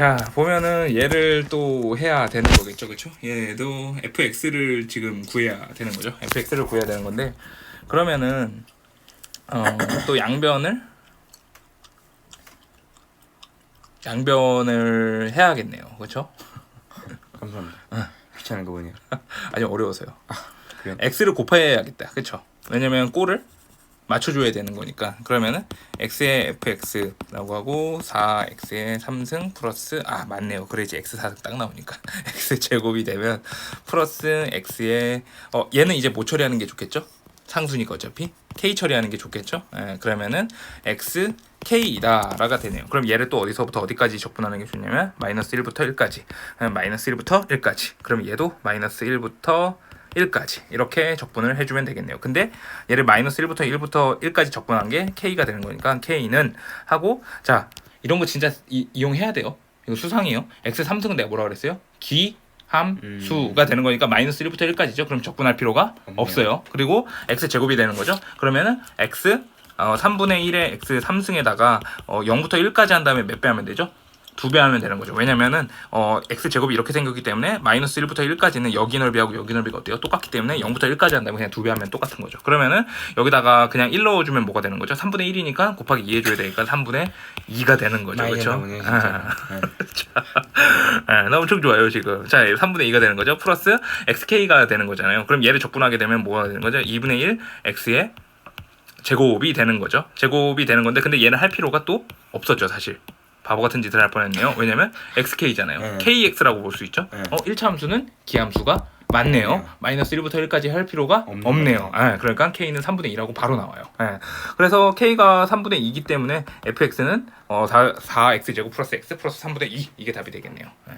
자 보면은 얘를 또 해야 되는 거겠죠 그쵸? 얘도 fx를 지금 구해야 되는 거죠? Fx를 구해야 되는 건데 그러면은 어, 또 양변을? 양변을 해야겠네요 그쵸? 감사합니다. 귀찮은 거 보네요. 아니 어려워서요. 그래요? x를 곱해야겠다 그쵸? 왜냐면 꼴을 맞춰줘야 되는 거니까. 그러면은 x의 fx라고 하고 4x의 3승 플러스 아 맞네요. 그래야지 x 4승 딱 나오니까. X 제곱이 되면 플러스 x의 어 얘는 이제 뭐 처리하는 게 좋겠죠? 상수니까 어차피. K 처리하는 게 좋겠죠? 예, 그러면은 x k이다라가 되네요. 그럼 얘를 또 어디서부터 어디까지 적분하는 게 좋냐면 마이너스 1부터 1까지. 마이너스 1부터 1까지. 그럼 얘도 마이너스 1부터 1까지 이렇게 적분을 해주면 되겠네요. 근데 얘를 마이너스 1부터 1부터 1까지 적분한 게 k가 되는 거니까 k는 하고 자 이런 거 진짜 이, 이용해야 돼요. 이거 수상이에요. x 3승은 내가 뭐라 그랬어요? 기 함수가 되는 거니까 마이너스 1부터 1까지죠. 그럼 적분할 필요가 없네요. 없어요. 그리고 x 제곱이 되는 거죠. 그러면은 x 어, 3분의 1의 x 3승에다가 어, 0부터 1까지 한 다음에 몇 배 하면 되죠? 두 배 하면 되는 거죠. 왜냐면은 어, x 제곱이 이렇게 생겼기 때문에 마이너스 1부터 1까지는 여기 넓이하고 여기 넓이가 어때요? 똑같기 때문에 0부터 1까지 한다면 그냥 두 배 하면 똑같은 거죠. 그러면은 여기다가 그냥 1 넣어주면 뭐가 되는 거죠? 3분의 1이니까 곱하기 2 해줘야 되니까 3분의 2가 되는 거죠. 그렇죠? 네, 나 엄청 좋아요 지금. 자, 3분의 2가 되는 거죠. 플러스 xk가 되는 거잖아요. 그럼 얘를 적분하게 되면 뭐가 되는 거죠? 2분의 1 x의 제곱이 되는 거죠. 제곱이 되는 건데 근데 얘는 할 필요가 또 없었죠, 사실. 바보 같은 짓을 할 뻔했네요. 왜냐면 xk잖아요. 네. kx라고 볼 수 있죠. 네. 어, 1차 함수는 기함수가 맞네요. 네. 마이너스 1부터 1까지 할 필요가 없는 없네요. 예, 그러니까 k는 3분의 2라고 바로 나와요. 예. 그래서 k가 3분의 2이기 때문에 fx는 어, 4, 4x 제곱 플러스 x 플러스 3분의 2 이게 답이 되겠네요. 예.